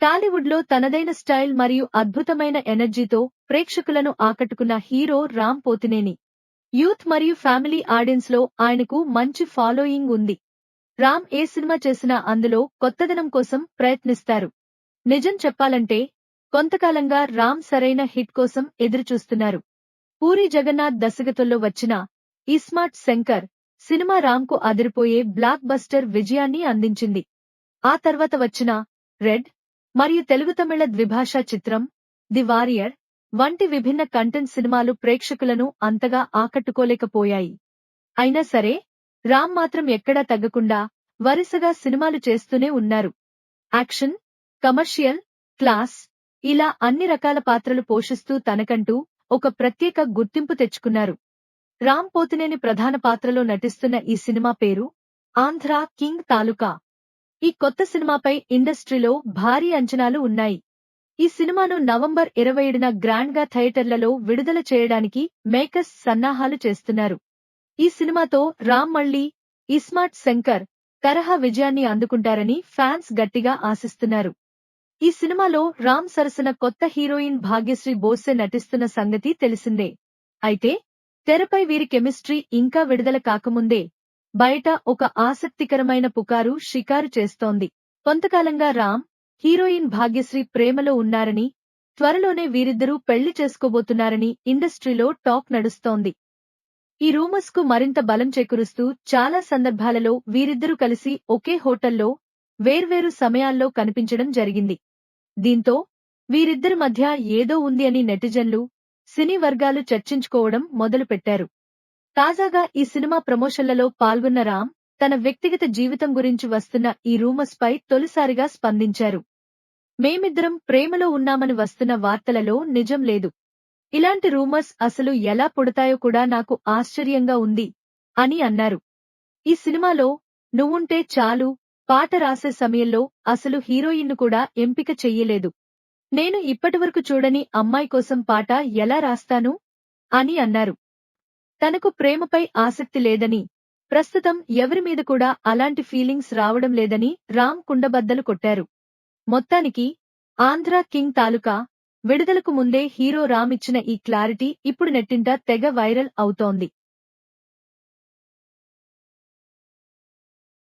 టాలీవుడ్లో తనదైన స్టైల్ మరియు అద్భుతమైన ఎనర్జీతో ప్రేక్షకులను ఆకట్టుకున్న హీరో రామ్ పోతినేని. యూత్ మరియు ఫ్యామిలీ ఆడియన్స్లో ఆయనకు మంచి ఫాలోయింగ్ ఉంది. రామ్ ఏ సినిమా చేసినా అందులో కొత్తదనం కోసం ప్రయత్నిస్తారు. నిజం చెప్పాలంటే కొంతకాలంగా రామ్ సరైన హిట్ కోసం ఎదురుచూస్తున్నారు. పూరి జగన్నాథ్ దశగతుల్లో వచ్చిన ఇస్మార్ట్ శంకర్ సినిమా రామ్కు అదిరిపోయే బ్లాక్ బస్టర్ విజయాన్ని అందించింది. ఆ తర్వాత వచ్చిన రెడ్ మరియు తెలుగు తమిళ ద్విభాషా చిత్రం ది వారియర్ వంటి విభిన్న కంటెంట్ సినిమాలు ప్రేక్షకులను అంతగా ఆకట్టుకోలేకపోయాయి. అయినా సరే రామ్ మాత్రం ఎక్కడా తగ్గకుండా వరుసగా సినిమాలు చేస్తూనే ఉన్నారు. యాక్షన్ కమర్షియల్ క్లాస్ ఇలా అన్ని రకాల పాత్రలు పోషిస్తూ తనకంటూ ఒక ప్రత్యేక గుర్తింపు తెచ్చుకున్నారు. రామ్ పోతినేని ప్రధాన పాత్రలో నటిస్తున్న ఈ సినిమా పేరు ఆంధ్ర కింగ్ తాలూకా. ఈ కొత్త సినిమాపై ఇండస్ట్రీలో భారీ అంచనాలు ఉన్నాయి. ఈ సినిమాను నవంబర్ ఇరవై ఏడున గ్రాండ్గా థియేటర్లలో విడుదల చేయడానికి మేకర్స్ సన్నాహాలు చేస్తున్నారు. ఈ సినిమాతో రామ్ మళ్ళీ ఇస్మార్ట్ శంకర్ తరహా విజయాన్ని అందుకుంటారని ఫ్యాన్స్ గట్టిగా ఆశిస్తున్నారు. ఈ సినిమాలో రామ్ సరసన కొత్త హీరోయిన్ భాగ్యశ్రీ బోసే నటిస్తున్న సంగతి తెలిసిందే. అయితే తెరపై వీరి కెమిస్ట్రీ ఇంకా విడుదల కాకముందే బయట ఒక ఆసక్తికరమైన పుకారు షికారు చేస్తోంది. కొంతకాలంగా రామ్ హీరోయిన్ భాగ్యశ్రీ ప్రేమలో ఉన్నారని త్వరలోనే వీరిద్దరూ పెళ్ళి చేసుకోబోతున్నారని ఇండస్ట్రీలో టాక్ నడుస్తోంది. ఈ రూమర్స్కు మరింత బలం చేకూరుస్తూ చాలా సందర్భాలలో వీరిద్దరూ కలిసి ఒకే హోటల్లో వేర్వేరు సమయాల్లో కనిపించడం జరిగింది. దీంతో వీరిద్దరి మధ్య ఏదో ఉంది అని నెటిజన్లు సినీ వర్గాలు చర్చించుకోవడం మొదలుపెట్టారు. తాజాగా ఈ సినిమా ప్రమోషన్లలో పాల్గొన్న రామ్ తన వ్యక్తిగత జీవితం గురించి వస్తున్న ఈ రూమర్స్ పై తొలిసారిగా స్పందించారు. మేమిద్దరం ప్రేమలో ఉన్నామని వస్తున్న వార్తలలో నిజం లేదు. ఇలాంటి రూమర్స్ అసలు ఎలా పుడతాయో కూడా నాకు ఆశ్చర్యంగా ఉంది అని అన్నారు. ఈ సినిమాలో నువ్వుంటే చాలు పాట రాసే సమయంలో అసలు హీరోయిన్ను కూడా ఎంపిక చెయ్యలేదు. నేను ఇప్పటివరకు చూడని అమ్మాయి కోసం పాట ఎలా రాస్తాను? అని అన్నారు. తనకు ప్రేమపై ఆసక్తి లేదని ప్రస్తుతం ఎవరి మీద కూడా అలాంటి ఫీలింగ్స్ రావడం లేదని రామ్ కుండబద్దలు కొట్టారు. మొత్తానికి ఆంధ్ర కింగ్ తాలూకా విడుదలకు ముందే హీరో రామ్ ఇచ్చిన ఈ క్లారిటీ ఇప్పుడు నెట్టింట తెగ వైరల్ అవుతోంది.